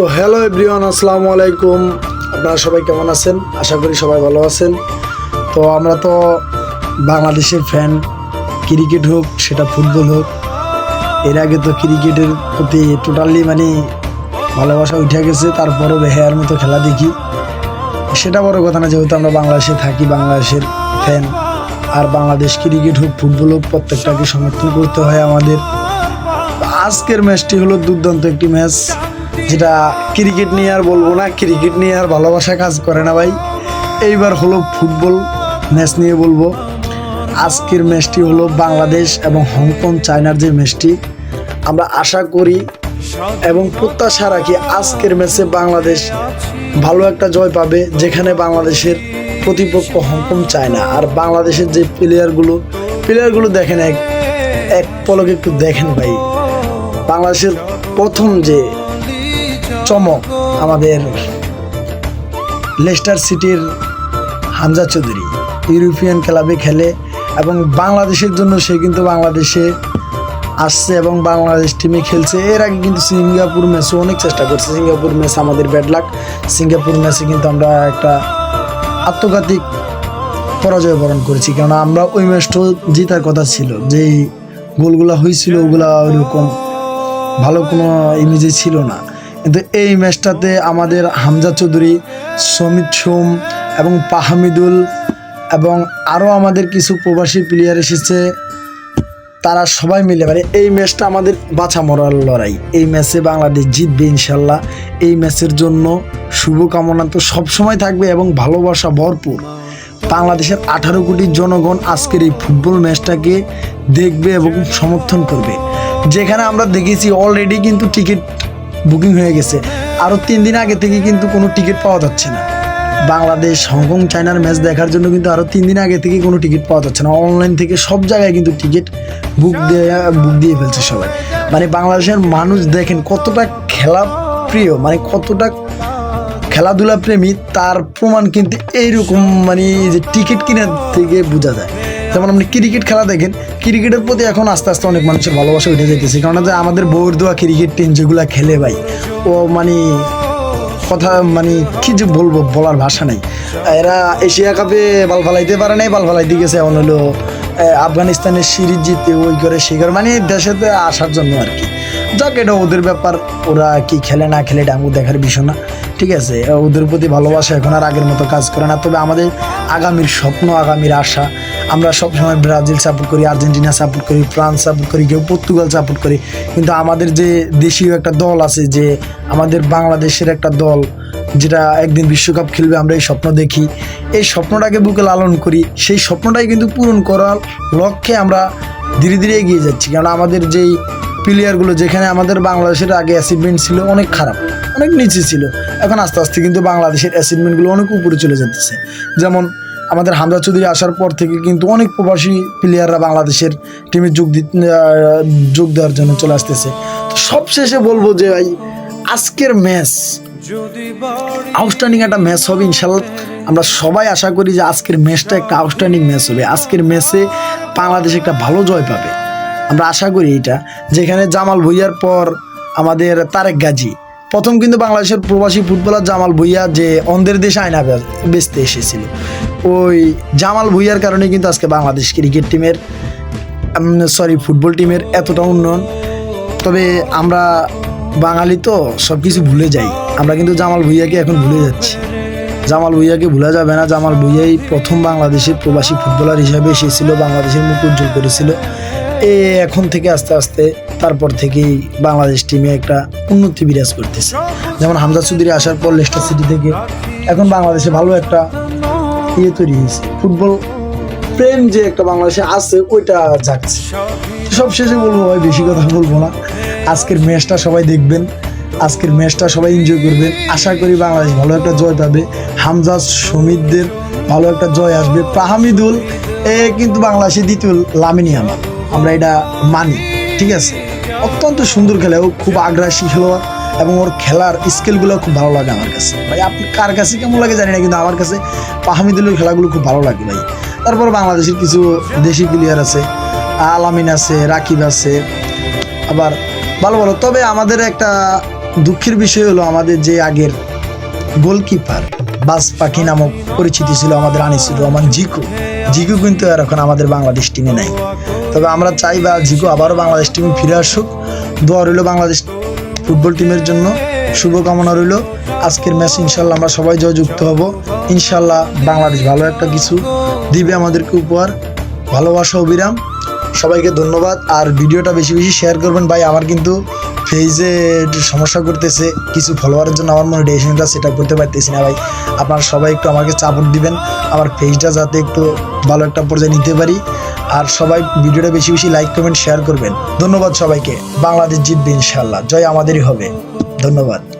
তো hello everyone আসসালামু আলাইকুম। আপনারা সবাই কেমন আছেন? আশা করি সবাই ভালো আছেন। তো আমরা তো বাংলাদেশের ফ্যান ক্রিকেট হোক, সেটা ফুটবল হোক, এর আগে তো ক্রিকেটের প্রতি টোটালি মানে ভালোবাসা উঠে গেছে, তারপরও বেহায়ার মতো খেলা দেখি। সেটা বড় কথা না, যেহেতু আমরা বাংলাদেশে থাকি, বাংলাদেশের ফ্যান আর বাংলাদেশ ক্রিকেট হোক ফুটবল হোক, প্রত্যেকটাকে সমর্থন করতে হয় আমাদের। আজকের ম্যাচটি হলো দুর্দান্ত একটি ম্যাচ যেটা ক্রিকেট নিয়ে আর বলব না, ক্রিকেট নিয়ে আর ভালোবাসা কাজ করে না ভাই। এইবার হলো ফুটবল ম্যাচ নিয়ে বলব। আজকের ম্যাচটি হলো বাংলাদেশ এবং হংকং চায়নার যে ম্যাচটি আমরা আশা করি এবং প্রত্যাশা রাখি আজকের ম্যাচে বাংলাদেশ ভালো একটা জয় পাবে, যেখানে বাংলাদেশের প্রতিপক্ষ হংকং চায়না। আর বাংলাদেশের যে প্লেয়ারগুলো প্লেয়ারগুলো দেখেন এক এক পলকে একটু দেখেন ভাই। বাংলাদেশের প্রথম যে চমক আমাদের লেস্টার সিটির হামজা চৌধুরী। ইউরোপিয়ান ক্লাবে খেলে এবং বাংলাদেশের জন্য সে কিন্তু বাংলাদেশে আসছে এবং বাংলাদেশ টিমে খেলছে। এর আগে কিন্তু সিঙ্গাপুর ম্যাচে অনেক চেষ্টা করছে। সিঙ্গাপুর ম্যাচ আমাদের ব্যাড লাক। সিঙ্গাপুর ম্যাচে কিন্তু আমরা একটা আত্মঘাতিক পরাজয় বরণ করেছি। কেননা আমরা ওই ম্যাচটাও জেতার কথা ছিল। যেই গোলগুলা হয়েছিল, ওগুলা ওইরকম ভালো কোনো ইমেজে ছিল না। কিন্তু এই ম্যাচটাতে আমাদের হামজা চৌধুরী, সমিত সোম এবং পাহামিদুল এবং আরও আমাদের কিছু প্রবাসী প্লেয়ার এসেছে। তারা সবাই মিলে মানে এই ম্যাচটা আমাদের বাছা মরার লড়াই। এই ম্যাচে বাংলাদেশ জিতবে ইনশাল্লাহ। এই ম্যাচের জন্য শুভকামনা তো সবসময় থাকবে এবং ভালোবাসা ভরপুর। বাংলাদেশের আঠারো কোটি জনগণ আজকের এই ফুটবল ম্যাচটাকে দেখবে এবং সমর্থন করবে। যেখানে আমরা দেখেছি অলরেডি কিন্তু টিকিট বুকিং হয়ে গেছে। আরও তিন দিন আগে থেকে কিন্তু কোনো টিকিট পাওয়া যাচ্ছে না। বাংলাদেশ, হংকং, চায়নার ম্যাচ দেখার জন্য কিন্তু আরও তিন দিন আগে থেকে কোনো টিকিট পাওয়া যাচ্ছে না। অনলাইন থেকে সব জায়গায় কিন্তু টিকিট বুক দিয়ে বুক দিয়ে ফেলছে সবাই। মানে বাংলাদেশের মানুষ দেখেন কতটা খেলা প্রিয় মানে কতটা খেলাধুলা প্রেমী তার প্রমাণ কিন্তু এইরকম মানে যে টিকিট কেনার থেকে বোঝা যায়। যেমন আপনি ক্রিকেট খেলা দেখেন ক্রিকেটের প্রতি এখন আস্তে আস্তে অনেক মানুষের ভালোবাসা উঠে যেতেছে কারণ যে আমাদের বউর ক্রিকেট টিম যেগুলো খেলে ভাই, ও মানে কথা মানে কি যে বলব, বলার ভাষা নেই। এরা এশিয়া কাপে বাল ফালাইতে পারে নাই, বাল ফালাইতে গেছে। এখন হলো আফগানিস্তানের সিরিজ জিতে ওই করে, সে করে মানে দেশেতে আসার জন্য আর কি। যাক, এটা ওদের ব্যাপার। ওরা কি খেলে, না খেলে, এটা আমাকে দেখার বিষয় না। ঠিক আছে, ওদের প্রতি ভালোবাসা এখন আর আগের মতো কাজ করে না। তবে আমাদের আগামীর স্বপ্ন, আগামীর আশা, আমরা সবসময় ব্রাজিল সাপোর্ট করি, আর্জেন্টিনা সাপোর্ট করি, ফ্রান্স সাপোর্ট করি, কেউ পর্তুগাল সাপোর্ট করি। কিন্তু আমাদের যে দেশীয় একটা দল আছে, যে আমাদের বাংলাদেশের একটা দল, যেটা একদিন বিশ্বকাপ খেলবে, আমরা এই স্বপ্ন দেখি। এই স্বপ্নটাকে বুকে লালন করি। সেই স্বপ্নটাই কিন্তু পূরণ করার লক্ষ্যে আমরা ধীরে ধীরে এগিয়ে যাচ্ছি। কারণ আমাদের যেই প্লেয়ারগুলো যেখানে আমাদের বাংলাদেশের আগে অ্যাচিভমেন্ট ছিল অনেক খারাপ, অনেক নিচে ছিল। এখন আস্তে আস্তে কিন্তু বাংলাদেশের অ্যাচিভমেন্টগুলো অনেক উপরে চলে যেতেছে যেমন আমাদের হামজা চৌধুরী আসার পর থেকে কিন্তু অনেক প্রবাসী প্লেয়াররা বাংলাদেশের টিমে যোগ যোগ দেওয়ার জন্য চলে আসতেছে। তো সবশেষে বলব যে ভাই, আজকের ম্যাচ আউটস্ট্যান্ডিং একটা ম্যাচ হবে ইনশাল্লাহ। আমরা সবাই আশা করি যে আজকের ম্যাচটা একটা আউটস্ট্যান্ডিং ম্যাচ হবে। আজকের ম্যাচে বাংলাদেশ একটা ভালো জয় পাবে। আমরা আশা করি এটা। যেখানে জামাল ভুইয়ার পর আমাদের তারেক গাজী। প্রথম কিন্তু বাংলাদেশের প্রবাসী ফুটবলার জামাল ভুইয়া যে অন্ধের দেশে আয়না বেচতে এসেছিল। ওই জামাল ভুইয়ার কারণে কিন্তু আজকে বাংলাদেশ ক্রিকেট টিমের সরি ফুটবল টিমের এতটা উন্নয়ন। তবে আমরা বাঙালি তো সব কিছু ভুলে যাই। আমরা কিন্তু জামাল ভুইয়াকে এখন ভুলে যাচ্ছি। জামাল ভুইয়াকে ভুলা যাবে না। জামাল ভুইয়াই প্রথম বাংলাদেশের প্রবাসী ফুটবলার হিসাবে এসেছিল, বাংলাদেশের মুখ উজ্জ্বল করেছিল। এ এখন থেকে আস্তে আস্তে তারপর থেকেই বাংলাদেশ টিমে একটা উন্নতি বিরাজ করতেছে। যেমন হামজা চৌধুরী আসার পর লেস্টার সিটি থেকে এখন বাংলাদেশে ভালো একটা ইয়ে তৈরি হয়েছে। ফুটবল প্রেম যে একটা বাংলাদেশে আছে, ওইটা যাচ্ছে সব শেষে বলব ভাই, বেশি কথা বলব না। আজকের ম্যাচটা সবাই দেখবেন। আজকের ম্যাচটা সবাই এনজয় করবেন। আশা করি বাংলাদেশ ভালো একটা জয় পাবে। হামজা সমিতদের ভালো একটা জয় আসবে। পাহামিদুল এ কিন্তু বাংলাদেশে দ্বিতীয় লামিনী আমার এটা মানি, ঠিক আছে? অত্যন্ত সুন্দর খেলে, ও খুব আগ্রাসী খেলোয়াড় এবং ওর খেলার স্কিলগুলো খুব ভালো লাগে আমার কাছে। ভাই, আপনি কার কাছে কেমন লাগে জানি না, কিন্তু আমার কাছে পাহামিদুলের খেলাগুলো খুব ভালো লাগে ভাই। তারপর বাংলাদেশের কিছু দেশি প্লেয়ার আছে, আলামিন আছে, রাকিব আছে, আবার ভালো ভালো। তবে আমাদের একটা দুঃখের বিষয় হলো আমাদের যে আগের গোলকিপার বাস পাখি নামক পরিচিতি ছিল আমাদের আনিসুর রহমান জিকু। জিকু কিন্তু আর এখন আমাদের বাংলাদেশ টিমে নাই। তবে আমরা চাই বা জিকু আবারও বাংলাদেশ টিমে ফিরে আসুক। দোয়া রইল বাংলাদেশ ফুটবল টিমের জন্য। শুভকামনা রইল। আজকের ম্যাচ ইনশাল্লাহ আমরা সবাই জয়যুক্ত হব। ইনশাল্লাহ বাংলাদেশ ভালো একটা কিছু দিবে আমাদেরকে উপহার। ভালোবাসা, অবিরাম। সবাইকে ধন্যবাদ। আর ভিডিওটা বেশি বেশি শেয়ার করবেন। ভাই, আমার কিন্তু একটু সমস্যা করতেছে। কিছু ফলোয়ারের জন্য আমার মনে মনিটাইজেশনটা সেট আপ করতে পারতেছি না, ভাই। আপনারা সবাই একটু আমাকে সাপোর্ট দিবেন। আমার পেজটা যাতে একটু ভালো একটা পর্যায়ে নিতে পারি। আর সবাই ভিডিওটা বেশি বেশি লাইক কমেন্ট শেয়ার করবেন। ধন্যবাদ সবাইকে। বাংলাদেশ জিতবে ইনশাল্লাহ জয় আমাদেরই হবে। ধন্যবাদ।